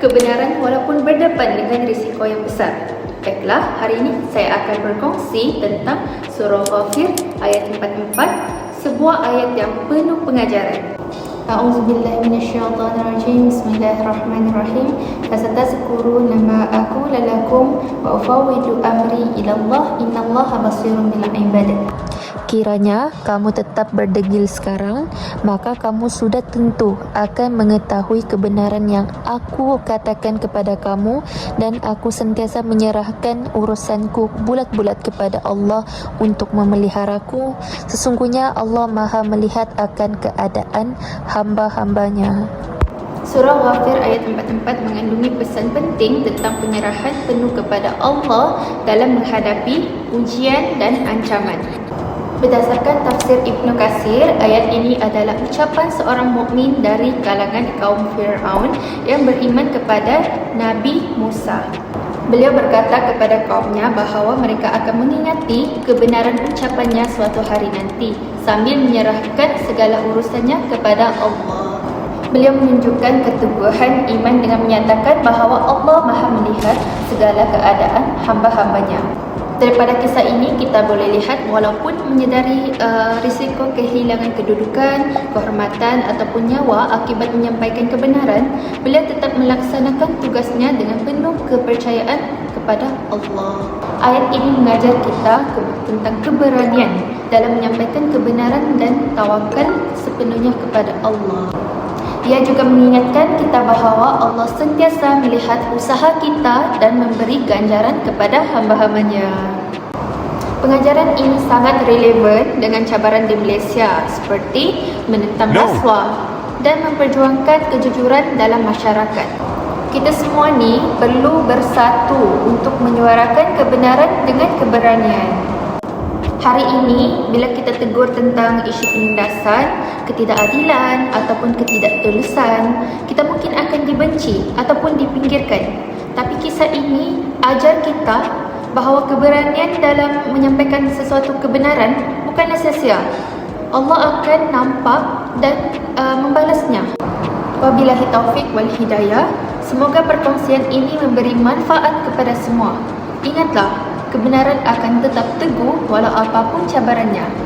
kebenaran walaupun berdepan dengan risiko yang besar. Baiklah, hari ini saya akan berkongsi tentang surah Ghafir ayat 44, sebuah ayat yang penuh pengajaran. أعوذ بالله من الشيطان الرجيم بسم الله الرحمن الرحيم فستذكرون ما أقول لكم وأفوض أمري إلى الله إن الله بصير بالعباد Kiranya kamu tetap berdegil sekarang, maka kamu sudah tentu akan mengetahui kebenaran yang aku katakan kepada kamu dan aku sentiasa menyerahkan urusanku bulat-bulat kepada Allah untuk memeliharaku. Sesungguhnya Allah maha melihat akan keadaan hamba-hambanya. Surah Ghafir ayat 44 mengandungi pesan penting tentang penyerahan penuh kepada Allah dalam menghadapi ujian dan ancaman. Berdasarkan tafsir Ibnu Kasir, ayat ini adalah ucapan seorang mukmin dari kalangan kaum Firaun yang beriman kepada Nabi Musa. Beliau berkata kepada kaumnya bahawa mereka akan mengingati kebenaran ucapannya suatu hari nanti sambil menyerahkan segala urusannya kepada Allah. Beliau menunjukkan keteguhan iman dengan menyatakan bahawa Allah Maha melihat segala keadaan hamba-hambanya. Daripada kisah ini kita boleh lihat walaupun menyedari uh, risiko kehilangan kedudukan, kehormatan ataupun nyawa akibat menyampaikan kebenaran, beliau tetap melaksanakan tugasnya dengan penuh kepercayaan kepada Allah. Ayat ini mengajar kita ke- tentang keberanian dalam menyampaikan kebenaran dan tawakal sepenuhnya kepada Allah. Ia juga mengingatkan kita bahawa Allah sentiasa melihat usaha kita dan memberi ganjaran kepada hamba-hambanya. Pengajaran ini sangat relevan dengan cabaran di Malaysia seperti menentang No. rasuah dan memperjuangkan kejujuran dalam masyarakat. Kita semua ni perlu bersatu untuk menyuarakan kebenaran dengan keberanian. Hari ini, bila kita tegur tentang isu penindasan, ketidakadilan ataupun ketidaktulusan, kita mungkin akan dibenci ataupun dipinggirkan. Tapi kisah ini ajar kita bahawa keberanian dalam menyampaikan sesuatu kebenaran bukanlah sia-sia. Allah akan nampak dan uh, membalasnya. Wabillahi taufik wal hidayah. Semoga perkongsian ini memberi manfaat kepada semua. Ingatlah, kebenaran akan tetap teguh walau apapun cabarannya.